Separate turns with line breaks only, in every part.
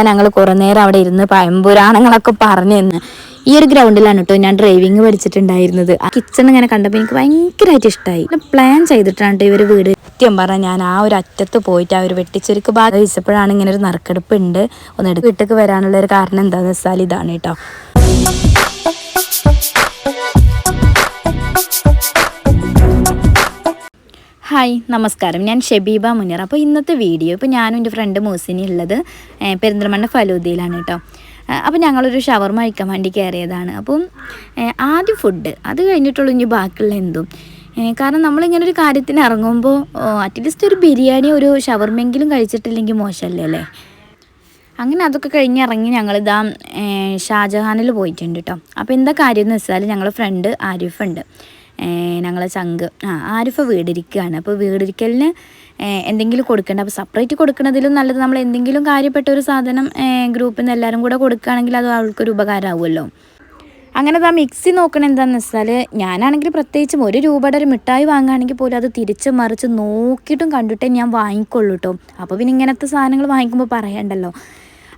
ഞങ്ങൾ കുറേ നേരം അവിടെ ഇരുന്ന് പയമ്പുരാണങ്ങളൊക്കെ പറഞ്ഞു തന്ന് ഈ ഒരു ഗ്രൗണ്ടിലാണ് കേട്ടോ ഞാൻ ഡ്രൈവിംഗ് പഠിച്ചിട്ടുണ്ടായിരുന്നത്. ആ കിച്ചൺ ഇങ്ങനെ കണ്ടപ്പോൾ എനിക്ക് ഭയങ്കരമായിട്ട് ഇഷ്ടമായി പ്ലാൻ ചെയ്തിട്ടാണ് ഇവർ വീട്. സത്യം പറഞ്ഞാൽ ഞാൻ ആ ഒരു അറ്റത്ത് പോയിട്ട് ആ ഒരു വെട്ടിച്ചുരുക്ക് ഭാഗം വെച്ചപ്പോഴാണ് ഇങ്ങനെ ഒരു നറുക്കെടുപ്പ് ഉണ്ട് ഒന്ന് എടുത്ത് വീട്ടിലേക്ക് വരാനുള്ള ഒരു കാരണം എന്താണെന്ന് വെച്ചാൽ ഇതാണ് കേട്ടോ ഹായ് നമസ്കാരം. ഞാൻ ഷെബീബ മുനീർ. അപ്പോൾ ഇന്നത്തെ വീഡിയോ ഇപ്പോൾ ഞാനും എന്റെ ഫ്രണ്ട് മൂസിനി ഉള്ളത് പെരിന്തൽമണ്ണ ഫലൂദയിലാണ് കേട്ടോ. അപ്പോൾ ഞങ്ങളൊരു ഷവർമ കഴിക്കാൻ വേണ്ടി കയറിയതാണ്. അപ്പം ആദ്യം ഫുഡ് അത് കഴിഞ്ഞിട്ടുള്ള ഇനി ബാക്കിയുള്ള എന്തും. കാരണം നമ്മളിങ്ങനെ ഒരു കാര്യത്തിന് ഇറങ്ങുമ്പോൾ അറ്റ്ലീസ്റ്റ് ഒരു ബിരിയാണി ഒരു ഷവർമെങ്കിലും കഴിച്ചിട്ടില്ലെങ്കിൽ മോശമല്ലേ അല്ലേ? അങ്ങനെ അതൊക്കെ കഴിഞ്ഞ് ഇറങ്ങി ഞങ്ങളിതാ ഷാജഹാനിൽ പോയിട്ടുണ്ട് കേട്ടോ. അപ്പോൾ എന്താ കാര്യം എന്ന് വെച്ചാൽ ഞങ്ങളുടെ ഫ്രണ്ട് ആരിഫ് ഉണ്ട്. ഞങ്ങളെ ചങ്ക് ആ ആരിഫ് വീടിരിക്കുകയാണ്. അപ്പോൾ വീടിരിക്കലിന് എന്തെങ്കിലും കൊടുക്കേണ്ട. അപ്പോൾ സെപ്പറേറ്റ് കൊടുക്കുന്നതിലും നല്ലത് നമ്മൾ എന്തെങ്കിലും കാര്യപ്പെട്ട ഒരു സാധനം ഗ്രൂപ്പിൽ നിന്ന് എല്ലാവരും കൂടെ കൊടുക്കുകയാണെങ്കിൽ അത് ആൾക്കൊരു ഉപകാരമാവുമല്ലോ. അങ്ങനെ ആ മിക്സി നോക്കണ എന്താണെന്ന് വെച്ചാൽ ഞാനാണെങ്കിൽ പ്രത്യേകിച്ചും ഒരു രൂപയുടെ ഒരു മിഠായി വാങ്ങുകയാണെങ്കിൽ പോലും അത് തിരിച്ച് മറിച്ച് നോക്കിയിട്ടും കണ്ടിട്ടേ ഞാൻ വാങ്ങിക്കൊള്ളൂ കേട്ടോ അപ്പോൾ പിന്നെ ഇങ്ങനത്തെ സാധനങ്ങൾ വാങ്ങിക്കുമ്പോൾ പറയണ്ടല്ലോ.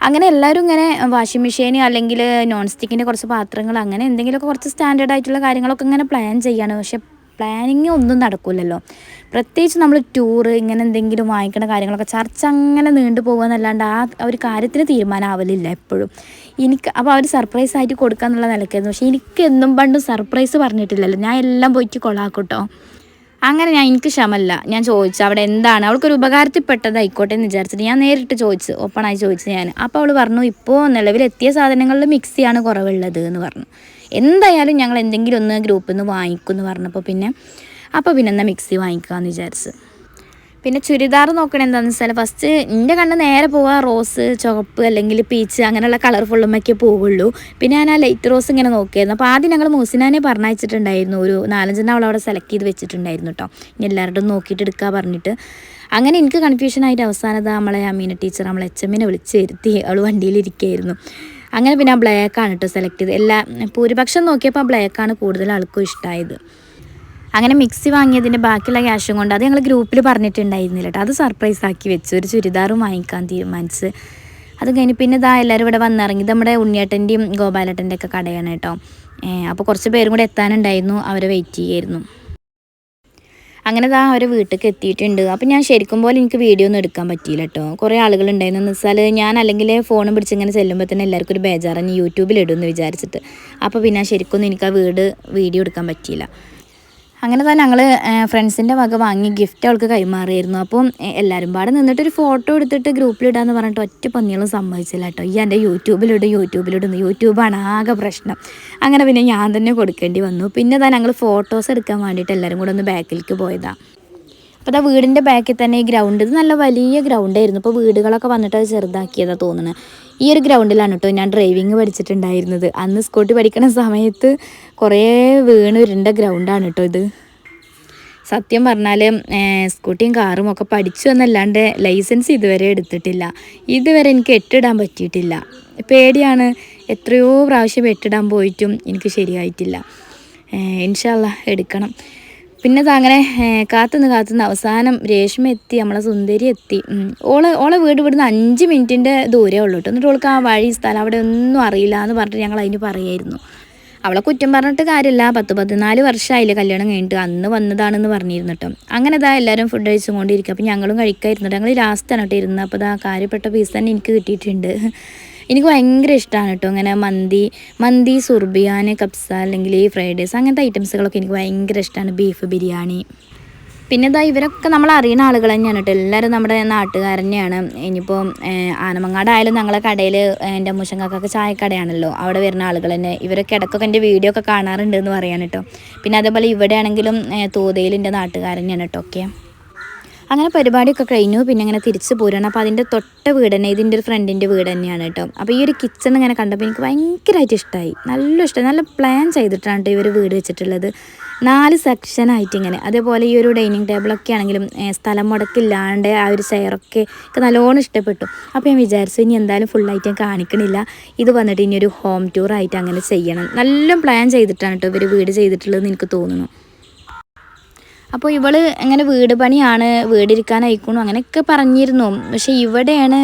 അങ്ങനെ എല്ലാവരും ഇങ്ങനെ വാഷിംഗ് മെഷീൻ അല്ലെങ്കിൽ നോൺ സ്റ്റിക്കിന്റെ കുറച്ച് പാത്രങ്ങൾ അങ്ങനെ എന്തെങ്കിലുമൊക്കെ കുറച്ച് സ്റ്റാൻഡേർഡ് ആയിട്ടുള്ള കാര്യങ്ങളൊക്കെ ഇങ്ങനെ പ്ലാൻ ചെയ്യാണ്. പക്ഷെ പ്ലാനിങ് ഒന്നും നടക്കില്ലല്ലോ പ്രത്യേകിച്ച് നമ്മൾ ടൂറ് ഇങ്ങനെ എന്തെങ്കിലും വാങ്ങിക്കുന്ന കാര്യങ്ങളൊക്കെ ചർച്ച അങ്ങനെ നീണ്ടു പോകുമെന്നല്ലാണ്ട് ആ ഒരു കാര്യത്തിന് തീരുമാനമാവലില്ല എപ്പോഴും. എനിക്ക് അപ്പോൾ അവർ സർപ്രൈസ് ആയിട്ട് കൊടുക്കുക എന്നുള്ള നിലക്കായിരുന്നു പക്ഷേ എനിക്ക് എന്നും പണ്ടും സർപ്രൈസ് പറഞ്ഞിട്ടില്ലല്ലോ. ഞാൻ എല്ലാം പോയിട്ട് കൊളാക്കൂട്ടോ അങ്ങനെ ഞാൻ എനിക്ക് ക്ഷമല്ല ഞാൻ ചോദിച്ചു അവിടെ എന്താണ്? അവൾക്കൊരു ഉപകാരത്തിൽപ്പെട്ടതായിക്കോട്ടെ എന്ന് വിചാരിച്ചിട്ട് ഞാൻ നേരിട്ട് ചോദിച്ചു ഓപ്പണായി ചോദിച്ചു ഞാൻ. അപ്പോൾ അവൾ പറഞ്ഞു ഇപ്പോൾ നിലവിലെത്തിയ സാധനങ്ങളിൽ മിക്സിയാണ് കുറവുള്ളത് എന്ന് പറഞ്ഞു. എന്തായാലും ഞങ്ങൾ എന്തെങ്കിലും ഒന്ന് ഗ്രൂപ്പിൽ നിന്ന് വാങ്ങിക്കും എന്ന് പറഞ്ഞപ്പോൾ പിന്നെ അപ്പോൾ പിന്നെ എന്നാൽ മിക്സി വാങ്ങിക്കാമെന്ന് വിചാരിച്ചു. പിന്നെ ചുരിദാർ നോക്കണേ എന്താണെന്ന് വെച്ചാൽ ഫസ്റ്റ് എന്റെ കണ്ണ് നേരെ പോവാ റോസ് ചുവപ്പ് അല്ലെങ്കിൽ പീച്ച് അങ്ങനെയുള്ള കളർഫുള്ളുമൊക്കെ പോവുള്ളൂ. പിന്നെ ഞാൻ ആ ലൈറ്റ് റോസ് ഇങ്ങനെ നോക്കിയായിരുന്നു. അപ്പോൾ ആദ്യം ഞങ്ങൾ മൂസിനാനെ പറഞ്ഞയച്ചിട്ടുണ്ടായിരുന്നു. ഒരു നാലഞ്ചെണ്ണം അവൾ അവിടെ സെലക്ട് ചെയ്ത് വെച്ചിട്ടുണ്ടായിരുന്നു കേട്ടോ ഇനി എല്ലാവരുടെയും നോക്കിയിട്ട് എടുക്കുക പറഞ്ഞിട്ട്. അങ്ങനെ എനിക്ക് കൺഫ്യൂഷൻ ആയിട്ട് അവസാനത് നമ്മളെ അമീന ടീച്ചർ നമ്മളെ എച്ച് എമ്മിനെ വിളിച്ച് വരുത്തി. അവൾ വണ്ടിയിലിരിക്കുകയായിരുന്നു അങ്ങനെ പിന്നെ ആ ബ്ലാക്കാണ് കേട്ടോ സെലക്ട് ചെയ്ത് എല്ലാ ഭൂരിപക്ഷം നോക്കിയപ്പോൾ ആ ബ്ലാക്കാണ് കൂടുതൽ ആൾക്കും ഇഷ്ടമായത് അങ്ങനെ മിക്സി വാങ്ങിയതിന്റെ ബാക്കിയുള്ള ക്യാഷും കൊണ്ട് അത് ഞങ്ങൾ ഗ്രൂപ്പിൽ പറഞ്ഞിട്ടുണ്ടായിരുന്നില്ല കേട്ടോ അത് സർപ്രൈസ് ആക്കി വെച്ചു. ഒരു ചുരിദാറും വാങ്ങിക്കാൻ തീരുമാനിച്ച്. അത് കഴിഞ്ഞ് പിന്നെ ഇതാ എല്ലാവരും ഇവിടെ വന്നിറങ്ങി. നമ്മുടെ ഉണ്ണിയേട്ടന്റെയും ഗോപാലേട്ടന്റെ ഒക്കെ കടയാണ് കേട്ടോ അപ്പോൾ കുറച്ച് പേരും കൂടെ എത്താനുണ്ടായിരുന്നു. അവരെ വെയിറ്റ് ചെയ്യായിരുന്നു. അങ്ങനെ ദാ അവരെ വീട്ടിലേക്ക് എത്തിയിട്ടുണ്ട്. അപ്പം ഞാൻ ശരിക്കും പോലെ എനിക്ക് വീഡിയോ ഒന്നും എടുക്കാൻ പറ്റിയില്ല കേട്ടോ കുറേ ആളുകൾ ഉണ്ടായിരുന്നു. വെച്ചാൽ ഞാൻ അല്ലെങ്കിൽ ഫോണും പിടിച്ച് ഇങ്ങനെ ചെല്ലുമ്പോൾ തന്നെ എല്ലാവർക്കും ഒരു ബേജാറാണ്. യൂട്യൂബിൽ ഇടുമെന്ന് വിചാരിച്ചിട്ട്. അപ്പോൾ പിന്നെ ശരിക്കൊന്നും എനിക്ക് ആ വീട് വീഡിയോ എടുക്കാൻ പറ്റിയില്ല. അങ്ങനെ തന്നെ ഞങ്ങൾ ഫ്രണ്ട്സിന്റെ വക വാങ്ങി ഗിഫ്റ്റ് അവൾക്ക് കൈമാറിയായിരുന്നു അപ്പം എല്ലാവരും പാടെ നിന്നിട്ട് ഒരു ഫോട്ടോ എടുത്തിട്ട് ഗ്രൂപ്പിലിടാന്ന് പറഞ്ഞിട്ട് ഒറ്റ പന്നികളും സമ്മതിച്ചില്ല കേട്ടോ ഈ എന്റെ യൂട്യൂബിലിടും യൂട്യൂബിലിടുന്നു യൂട്യൂബാണ് ആകെ പ്രശ്നം. അങ്ങനെ പിന്നെ ഞാൻ തന്നെ കൊടുക്കേണ്ടി വന്നു. പിന്നെ തന്നെ ഞങ്ങൾ ഫോട്ടോസ് എടുക്കാൻ വേണ്ടിയിട്ട് എല്ലാവരും കൂടെ ഒന്ന് ബാക്കിലേക്ക് പോയതാണ് അപ്പോൾ അതാ വീടിന്റെ ബാക്കിൽ തന്നെ ഈ ഗ്രൗണ്ട് ഇത് നല്ല വലിയ ഗ്രൗണ്ടായിരുന്നു ഇപ്പോൾ വീടുകളൊക്കെ വന്നിട്ട് അത് ചെറുതാക്കിയതാണ് തോന്നുന്നത് ഈ ഒരു ഗ്രൗണ്ടിലാണ് കേട്ടോ ഞാൻ ഡ്രൈവിങ് പഠിച്ചിട്ടുണ്ടായിരുന്നത്. അന്ന് സ്കൂട്ടി പഠിക്കുന്ന സമയത്ത് കുറേ വീണ് ഉരുണ്ട ഗ്രൗണ്ടാണ് കേട്ടോ ഇത്. സത്യം പറഞ്ഞാൽ സ്കൂട്ടിയും കാറും ഒക്കെ പഠിച്ചു എന്നല്ലാണ്ട് ലൈസൻസ് ഇതുവരെ എടുത്തിട്ടില്ല. ഇതുവരെ എനിക്ക് എട്ടിടാൻ പറ്റിയിട്ടില്ല. പേടിയാണ് എത്രയോ പ്രാവശ്യം എട്ടിടാൻ പോയിട്ടും എനിക്ക് ശരിയായിട്ടില്ല. ഇൻഷല്ല എടുക്കണം. പിന്നെ അങ്ങനെ കാത്തുനിന്ന് കാത്തുനിന്ന് അവസാനം രേഷ്മ എത്തി നമ്മളെ സുന്ദരി എത്തി. ഓളെ ഓളെ വീട് ഇവിടുന്ന് അഞ്ച് മിനിറ്റിന്റെ ദൂരേ ഉള്ളൂ കേട്ടോ. എന്നിട്ട് ഓൾക്ക് ആ വഴി സ്ഥലം അവിടെ ഒന്നും അറിയില്ല എന്ന് പറഞ്ഞിട്ട് ഞങ്ങൾ അതിന് പറയായിരുന്നു. അവളെ കുറ്റം പറഞ്ഞിട്ട് കാര്യമില്ല. പത്ത് പതിനാല് വർഷമായില്ലേ കല്യാണം കഴിഞ്ഞിട്ട്. അന്ന് വന്നതാണെന്ന് പറഞ്ഞിരുന്നു കേട്ടോ. അങ്ങനെ ഇതാ എല്ലാവരും ഫുഡ് കഴിച്ചുകൊണ്ടിരിക്കും അപ്പോൾ ഞങ്ങളും കഴിക്കായിരുന്നു. ഞങ്ങൾ ലാസ്റ്റാണ് കേട്ടോ ഇരുന്നത്. അപ്പോൾ ഇതാ കാര്യപ്പെട്ട പീസ് തന്നെ എനിക്ക് കിട്ടിയിട്ടുണ്ട്. എനിക്ക് ഭയങ്കര ഇഷ്ടമാണ് കേട്ടോ. ഇങ്ങനെ മന്തി മന്തി സുർബിയാൻ കപ്സ അല്ലെങ്കിൽ ഫ്രൈഡ് റൈസ് അങ്ങനത്തെ ഐറ്റംസുകളൊക്കെ എനിക്ക് ഭയങ്കര ഇഷ്ടമാണ് ബീഫ് ബിരിയാണി. പിന്നെ ഇതാ ഇവരൊക്കെ നമ്മൾ അറിയുന്ന ആളുകൾ തന്നെയാണ് കേട്ടോ. എല്ലാവരും നമ്മുടെ നാട്ടുകാർ തന്നെയാണ് ഇനിയിപ്പോൾ ആനമങ്ങാടായാലും ഞങ്ങളെ കടയിൽ എന്റെ മുഷങ്ങൾക്കൊക്കെ ചായക്കടയാണല്ലോ. അവിടെ വരുന്ന ആളുകൾ തന്നെ. ഇവരൊക്കെ ഇടയ്ക്കൊക്കെ എന്റെ വീഡിയോ ഒക്കെ കാണാറുണ്ട് എന്ന് പറയാൻ കേട്ടോ. പിന്നെ അതേപോലെ ഇവിടെയാണെങ്കിലും തോതയിൽ എന്റെ നാട്ടുകാർ തന്നെയാണ് കേട്ടോ ഒക്കെ. അങ്ങനെ പരിപാടിയൊക്കെ കഴിഞ്ഞു പിന്നെ ഇങ്ങനെ തിരിച്ച് പോരുകയാണ് അപ്പോൾ അതിന്റെ തൊട്ട വീട് തന്നെ ഇതിന്റെ ഒരു ഫ്രണ്ടിന്റെ വീട് തന്നെയാണ് കേട്ടോ അപ്പോൾ ഈ ഒരു കിച്ചൺ ഇങ്ങനെ കണ്ടപ്പോൾ എനിക്ക് ഭയങ്കരമായിട്ട് ഇഷ്ടമായി നല്ല ഇഷ്ടം നല്ല പ്ലാൻ ചെയ്തിട്ടാണ് കേട്ടോ ഇവർ വീട് വെച്ചിട്ടുള്ളത്. നാല് സെക്ഷനായിട്ട് ഇങ്ങനെ. അതേപോലെ ഈ ഒരു ഡൈനിങ് ടേബിളൊക്കെ ആണെങ്കിലും സ്ഥലം മുടക്കില്ലാണ്ട് ആ ഒരു ചെയറൊക്കെ ഒക്കെ നല്ലോണം ഇഷ്ടപ്പെട്ടു. അപ്പോൾ ഞാൻ വിചാരിച്ചു ഇനി എന്തായാലും ഫുള്ളായിട്ട് ഞാൻ കാണിക്കണില്ല. ഇത് വന്നിട്ട് ഇനി ഒരു ഹോം ടൂറായിട്ട് അങ്ങനെ ചെയ്യണം. നല്ല പ്ലാൻ ചെയ്തിട്ടാണ് കേട്ടോ ഇവർ വീട് ചെയ്തിട്ടുള്ളതെന്ന് എനിക്ക് തോന്നുന്നു. അപ്പോൾ ഇവൾ അങ്ങനെ വീട് പണിയാണ് വീടിരിക്കാൻ അയക്കണു അങ്ങനെയൊക്കെ പറഞ്ഞിരുന്നു. പക്ഷെ ഇവിടെയാണ്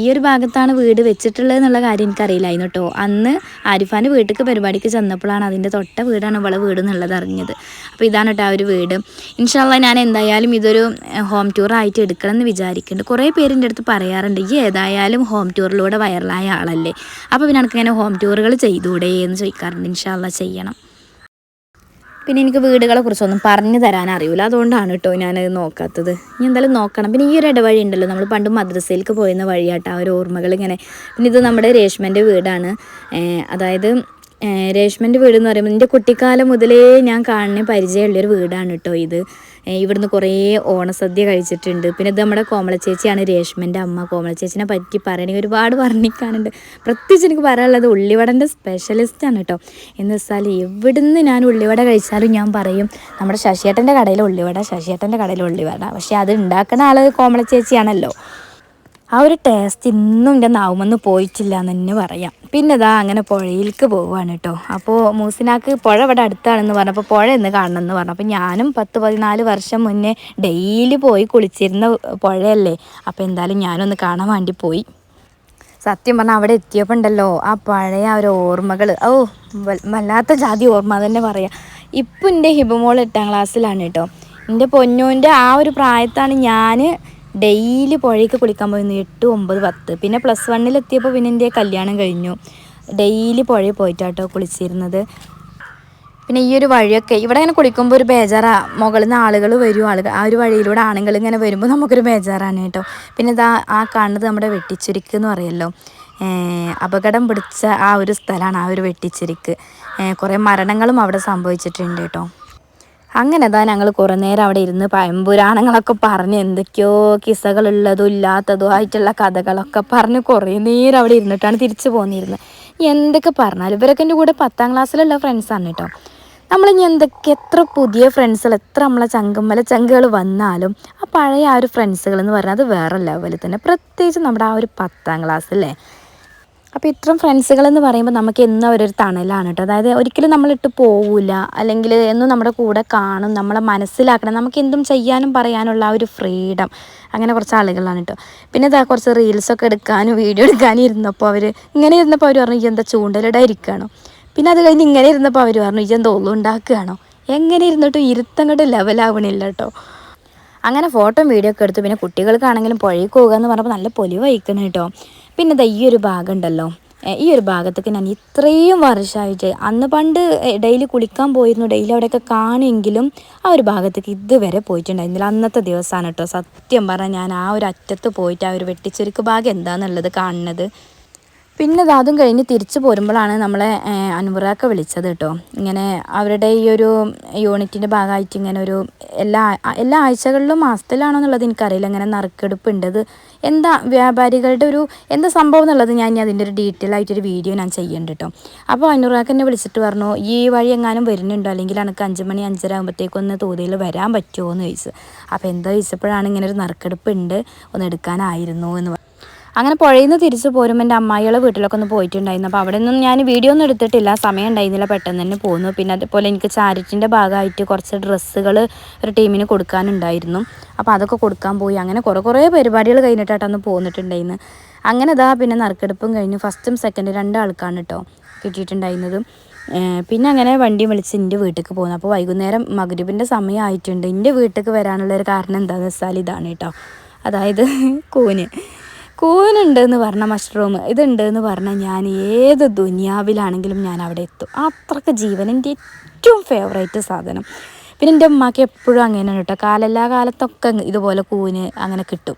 ഈ ഒരു ഭാഗത്താണ് വീട് വെച്ചിട്ടുള്ളത് എന്നുള്ള കാര്യം എനിക്കറിയില്ലായിരുന്നു കേട്ടോ അന്ന് ആരിഫാന്റെ വീട്ടിലേക്ക് പരിപാടിക്ക് ചെന്നപ്പോഴാണ് അതിന്റെ തൊട്ട വീടാണ് ഇവളെ വീട് എന്നുള്ളത് അറിഞ്ഞത്. അപ്പോൾ ഇതാണ് കേട്ടോ ആ ഒരു വീട്. ഇൻഷാല്ല ഞാൻ എന്തായാലും ഇതൊരു ഹോം ടൂർ ആയിട്ട് എടുക്കണം എന്ന് വിചാരിക്കുന്നുണ്ട്. കുറേ പേരിന്റെ അടുത്ത് പറയാറുണ്ട് ഈ ഏതായാലും ഹോം ടൂറിലൂടെ വൈറലായ ആളല്ലേ. അപ്പോൾ പിന്നെ എനിക്ക് ഇങ്ങനെ ഹോം ടൂറുകൾ ചെയ്തുകൂടെ എന്ന് ചോദിക്കാറുണ്ട്. ഇൻഷാല്ല ചെയ്യണം. പിന്നെ എനിക്ക് വീടുകളെ കുറിച്ചൊന്നും പറഞ്ഞു തരാൻ അറിയില്ല അതുകൊണ്ടാണ് കേട്ടോ ഞാനത് നോക്കാത്തത്. ഇനി എന്തായാലും നോക്കണം. പിന്നെ ഈ ഒരു ഇടവഴി ഉണ്ടല്ലോ. നമ്മൾ പണ്ട് മദ്രസയിലേക്ക് പോയിരുന്ന വഴിയാട്ടോ. ആ ഒരു ഓർമ്മകൾ ഇങ്ങനെ പിന്നെ ഇത് നമ്മുടെ രേഷ്മന്റെ വീടാണ്. അതായത് രേഷ്മന്റെ വീട് എന്ന് പറയുമ്പോൾ എന്റെ കുട്ടിക്കാലം മുതലേ ഞാൻ കാണുന്ന പരിചയമുള്ളൊരു വീടാണ് കേട്ടോ ഇത്. ഇവിടുന്ന് കുറേ ഓണസദ്യ കഴിച്ചിട്ടുണ്ട്. പിന്നെ ഇത് നമ്മുടെ കോമള ചേച്ചിയാണ് രേഷ്മന്റെ അമ്മ. കോമള ചേച്ചിനെ പറ്റി പറയണമെങ്കിൽ ഒരുപാട് വർണിക്കാനുണ്ട്. പ്രത്യേകിച്ച് എനിക്ക് പറയാനുള്ളത് ഉള്ളിവടന്റെ സ്പെഷ്യലിസ്റ്റാണ് കേട്ടോ എന്ന് വെച്ചാൽ എവിടുന്ന് ഞാൻ ഉള്ളിവട കഴിച്ചാലും ഞാൻ പറയും നമ്മുടെ ശശിയേട്ടന്റെ കടയിൽ ഉള്ളിവട ശശിയേട്ടന്റെ കടയിൽ ഉള്ളിവട. പക്ഷേ അത് ഉണ്ടാക്കുന്ന ആൾ കോമള ചേച്ചിയാണല്ലോ. ആ ഒരു ടേസ്റ്റ് ഇന്നും എന്റെ നാവുമെന്ന് പോയിട്ടില്ല എന്ന് തന്നെ പറയാം. പിന്നെ ഇതാ അങ്ങനെ പുഴയിലേക്ക് പോവുകയാണ് കേട്ടോ അപ്പോൾ മൂസിനാക്ക് പുഴ ഇവിടെ അടുത്താണെന്ന് പറഞ്ഞപ്പോൾ പുഴ എന്ന് കാണണം എന്ന് പറഞ്ഞു. അപ്പോൾ ഞാനും പത്ത് പതിനാല് വർഷം മുന്നേ ഡെയിലി പോയി കുളിച്ചിരുന്ന പുഴയല്ലേ. അപ്പോൾ എന്തായാലും ഞാനൊന്ന് കാണാൻ വേണ്ടി പോയി. സത്യം പറഞ്ഞാൽ അവിടെ എത്തിയപ്പോൾ ഉണ്ടല്ലോ ആ പഴയ ആ ഒരു ഓർമ്മകൾ ഓ വല്ലാത്ത ജാതി ഓർമ്മ തന്നെ പറയാം. ഇപ്പം എന്റെ ഹിബമോൾ എട്ടാം ക്ലാസ്സിലാണ് കേട്ടോ എന്റെ പൊന്നൂന്റെ ആ ഒരു പ്രായത്താണ് ഞാൻ ഡെയിലി പുഴയ്ക്ക് കുളിക്കാൻ പോയിരുന്നു എട്ട് ഒമ്പത് പത്ത്. പിന്നെ പ്ലസ് വണ്ണിലെത്തിയപ്പോൾ പിന്നെ എന്റെ കല്യാണം കഴിഞ്ഞു. ഡെയിലി പുഴയിൽ പോയിട്ടാട്ടോ കുളിച്ചിരുന്നത്. പിന്നെ ഈ ഒരു വഴിയൊക്കെ ഇവിടെ ഇങ്ങനെ കുളിക്കുമ്പോൾ ഒരു ബേജാറാ. മുകളിൽ നിന്ന് ആളുകൾ വരും ആളുകൾ ആ ഒരു വഴിയിലൂടെ ആണുങ്ങൾ ഇങ്ങനെ വരുമ്പോൾ നമുക്കൊരു ബേജാറാണ് കേട്ടോ. പിന്നെ ഇതാ ആ കാണുന്നത് നമ്മുടെ വെട്ടിച്ചുരുക്ക് എന്ന് പറയുമല്ലോ അപകടം പിടിച്ച ആ ഒരു സ്ഥലമാണ് ആ ഒരു വെട്ടിച്ചുരുക്ക്. കുറേ മരണങ്ങളും അവിടെ സംഭവിച്ചിട്ടുണ്ട് കേട്ടോ. അങ്ങനെ തന്നെ ഞങ്ങൾ കുറേ നേരം അവിടെ ഇരുന്ന് പഴമ്പുരാണങ്ങളൊക്കെ പറഞ്ഞ് എന്തൊക്കെയോ കിസകളുള്ളതും ഇല്ലാത്തതും ആയിട്ടുള്ള കഥകളൊക്കെ പറഞ്ഞ് കുറേ നേരം അവിടെ ഇരുന്നിട്ടാണ് തിരിച്ചു പോന്നിരുന്നത് എന്തൊക്കെ പറഞ്ഞാലും ഇവരൊക്കെ എന്റെ കൂടെ പത്താം ക്ലാസ്സിലുള്ള ഫ്രണ്ട്സാണ് കേട്ടോ നമ്മളിനി എന്തൊക്കെ എത്ര പുതിയ ഫ്രണ്ട്സുകൾ എത്ര നമ്മളെ ചങ്കമ്മല ചങ്കുകൾ വന്നാലും ആ പഴയ ആ ഒരു ഫ്രണ്ട്സുകൾ എന്ന് പറഞ്ഞാൽ അത് വേറെ ലെവലിൽ തന്നെ. പ്രത്യേകിച്ച് നമ്മുടെ ആ ഒരു പത്താം ക്ലാസ് അല്ലേ അപ്പോൾ ഇത്രയും ഫ്രണ്ട്സുകളെന്ന് പറയുമ്പോൾ നമുക്ക് എന്നും അവരൊരു തണലാണ് കേട്ടോ അതായത് ഒരിക്കലും നമ്മളിട്ട് പോവില്ല അല്ലെങ്കിൽ എന്നും നമ്മുടെ കൂടെ കാണും നമ്മളെ മനസ്സിലാക്കണം. നമുക്ക് എന്തും ചെയ്യാനും പറയാനുള്ള ആ ഒരു ഫ്രീഡം. അങ്ങനെ കുറച്ച് ആളുകളാണ് കേട്ടോ പിന്നെ ഇതാ കുറച്ച് റീൽസൊക്കെ എടുക്കാനും വീഡിയോ എടുക്കാനും ഇരുന്നപ്പോൾ അവർ ഇങ്ങനെ ഇരുന്നപ്പോൾ അവർ പറഞ്ഞു എന്താ ചൂണ്ടലിടാൻ ഇരിക്കുകയാണോ പിന്നെ അത് കഴിഞ്ഞ് ഇങ്ങനെ ഇരുന്നപ്പോൾ അവർ പറഞ്ഞു ഇജ്ജ് എന്താ ഒന്നും ഉണ്ടാക്കുകയാണോ എങ്ങനെ ഇരുന്നിട്ടും ഇരുത്തങ്ങോട്ട് ലെവലാവണില്ല കേട്ടോ അങ്ങനെ ഫോട്ടോ വീഡിയോ ഒക്കെ എടുത്തു. പിന്നെ കുട്ടികൾക്കാണെങ്കിലും പുഴയിൽ പോകുക എന്ന് പറഞ്ഞപ്പോൾ നല്ല പൊലി വഹിക്കണം കേട്ടോ. പിന്നെ ഈ ഒരു ഭാഗം ഉണ്ടല്ലോ. ഈ ഒരു ഭാഗത്തേക്ക് ഞാൻ ഇത്രയും വർഷമായിട്ട് അന്ന് പണ്ട് ഡെയിലി കുളിക്കാൻ പോയിരുന്നു. ഡെയിലി അവിടെയൊക്കെ കാണുമെങ്കിലും ആ ഒരു ഭാഗത്തേക്ക് ഇതുവരെ പോയിട്ടുണ്ടായിരുന്നില്ല അന്നത്തെ ദിവസമാണ് കേട്ടോ. സത്യം പറഞ്ഞാൽ ഞാൻ ആ ഒരു അറ്റത്ത് പോയിട്ട് ആ ഒരു വെട്ടിച്ചുരുക്ക് ഭാഗം എന്താണെന്നുള്ളത് കാണുന്നത്. പിന്നെ അതും കഴിഞ്ഞ് തിരിച്ചു പോരുമ്പോഴാണ് നമ്മളെ ഏഹ്, വിളിച്ചത് കേട്ടോ. ഇങ്ങനെ അവരുടെ ഈ ഒരു യൂണിറ്റിന്റെ ഭാഗമായിട്ട് ഇങ്ങനെ ഒരു എല്ലാ എല്ലാ ആഴ്ചകളിലും മാസത്തിലാണോ എന്നുള്ളത് എനിക്കറിയില്ല. ഇങ്ങനെ നറുക്കെടുപ്പ് ഉണ്ട് എന്താ വ്യാപാരികളുടെ ഒരു എന്താ സംഭവം എന്നുള്ളത് ഞാൻ ഇനി അതിന്റെ ഒരു ഡീറ്റെയിൽ ആയിട്ടൊരു വീഡിയോ ഞാൻ ചെയ്യുന്നുണ്ട് കേട്ടോ. അപ്പോൾ അനുറാക്ക് എന്നെ വിളിച്ചിട്ട് പറഞ്ഞു ഈ വഴി എങ്ങാനും വരുന്നുണ്ടോ? അല്ലെങ്കിൽ എനിക്ക് അഞ്ച് മണി അഞ്ചര ആകുമ്പോഴത്തേക്കൊന്ന് തോതിയിൽ വരാൻ പറ്റുമോ? എന്ന് ചോദിച്ചു. അപ്പോൾ എന്താ ചോദിച്ചപ്പോഴാണ് ഇങ്ങനെ ഒരു നറുക്കെടുപ്പ് ഉണ്ട് ഒന്ന് എടുക്കാനായിരുന്നു എന്ന് അങ്ങനെ പുഴയിൽ നിന്ന് തിരിച്ചു പോരുമ്പോൾ എന്റെ അമ്മായികളെ വീട്ടിലൊക്കെ ഒന്ന് പോയിട്ടുണ്ടായിരുന്നു. അപ്പോൾ അവിടെ നിന്നും ഞാൻ വീഡിയോ ഒന്നും എടുത്തിട്ടില്ല. സമയം ഉണ്ടായിരുന്നില്ല. പെട്ടെന്ന് തന്നെ പോന്നു. പിന്നെ അതുപോലെ എനിക്ക് ചാരിറ്റിന്റെ ഭാഗമായിട്ട് കുറച്ച് ഡ്രസ്സുകൾ ഒരു ടീമിന് കൊടുക്കാനുണ്ടായിരുന്നു. അപ്പോൾ അതൊക്കെ കൊടുക്കാൻ പോയി. അങ്ങനെ കുറേ കുറേ പരിപാടികൾ കഴിഞ്ഞിട്ടാണ് പോന്നിട്ടുണ്ടായിരുന്നു. അങ്ങനെ ഇതാ പിന്നെ നറുക്കെടുപ്പും കഴിഞ്ഞു. ഫസ്റ്റും സെക്കൻഡും രണ്ടാൾക്കാണ് കേട്ടോ കിട്ടിയിട്ടുണ്ടായിരുന്നതും. പിന്നെ അങ്ങനെ വണ്ടി വിളിച്ച് എന്റെ വീട്ടിലേക്ക് പോകുന്നു അപ്പോൾ വൈകുന്നേരം മഗ്രിബിന്റെ സമയമായിട്ടുണ്ട് എന്റെ വീട്ടിലേക്ക് വരാനുള്ളൊരു കാരണം എന്താണെന്ന് വെച്ചാൽ ഇതാണ് കേട്ടോ അതായത് കൂന്. കൂനുണ്ട് എന്ന് പറഞ്ഞ മഷ്റൂം ഇതുണ്ട് എന്ന് പറഞ്ഞാൽ ഞാൻ ഏത് ദുനിയാവിലാണെങ്കിലും ഞാൻ അവിടെ എത്തും. അത്രയ്ക്ക് ജീവൻ എന്റെ ഏറ്റവും ഫേവറേറ്റ് സാധനം. പിന്നെ എന്റെ ഉമ്മാക്ക് എപ്പോഴും അങ്ങനെയാണ് കേട്ടോ കാലെല്ലാ കാലത്തൊക്കെ ഇതുപോലെ കൂന് അങ്ങനെ കിട്ടും.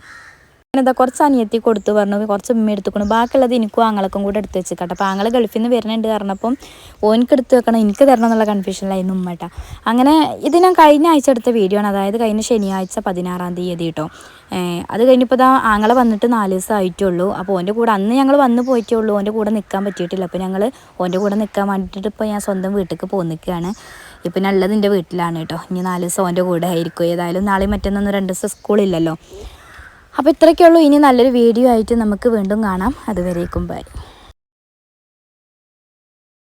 എന്താ കുറച്ച് അനിയത്തി കൊടുത്തു പറഞ്ഞു. കുറച്ച് ഉമ്മ എടുത്തുക്കണം. ബാക്കിയുള്ളത് എനിക്കും ആങ്ങളക്കും കൂടെ എടുത്ത് വെച്ചിക്കട്ടെ. അപ്പോൾ ആങ്ങൾ ഗൾഫിൽ നിന്ന് വരുന്നുണ്ട് പറഞ്ഞപ്പം ഓനിക്ക് എടുത്ത് വെക്കണം. എനിക്ക് തരണം എന്നുള്ള കൺഫ്യൂഷനിലായിരുന്നു ഉമ്മ കേട്ടോ അങ്ങനെ ഇത് ഞാൻ കഴിഞ്ഞ ആഴ്ച എടുത്ത വീഡിയോ ആണ്. അതായത് കഴിഞ്ഞ ശനിയാഴ്ച പതിനാറാം തീയതി കേട്ടോ അത് കഴിഞ്ഞപ്പോൾ ഇതാ ആങ്ങളെ വന്നിട്ട് നാല് ദിവസം ആയിട്ടുള്ളൂ അപ്പോൾ ഓന്റെ കൂടെ അന്ന് ഞങ്ങൾ വന്ന് പോയിട്ടേ ഉള്ളൂ ഓന്റെ കൂടെ നിൽക്കാൻ പറ്റിയിട്ടില്ല. അപ്പോൾ ഞങ്ങൾ ഓന്റെ കൂടെ നിൽക്കാൻ വേണ്ടിയിട്ട് ഇപ്പോൾ ഞാൻ സ്വന്തം വീട്ടിലേക്ക് പോന്നിക്കുകയാണ് ഇപ്പം ഉള്ളത് എന്റെ വീട്ടിലാണ് കേട്ടോ ഇനി നാല് ദിവസം ഓന്റെ കൂടെ ആയിരിക്കും. ഏതായാലും നാളെ മറ്റന്നൊന്നും രണ്ട് ദിവസം സ്കൂളില്ലല്ലോ അപ്പോൾ ഇത്രയ്ക്കുള്ളൂ ഇനി നല്ലൊരു വീഡിയോ ആയിട്ട് നമുക്ക് വീണ്ടും കാണാം. അതുവരേക്കും ബൈ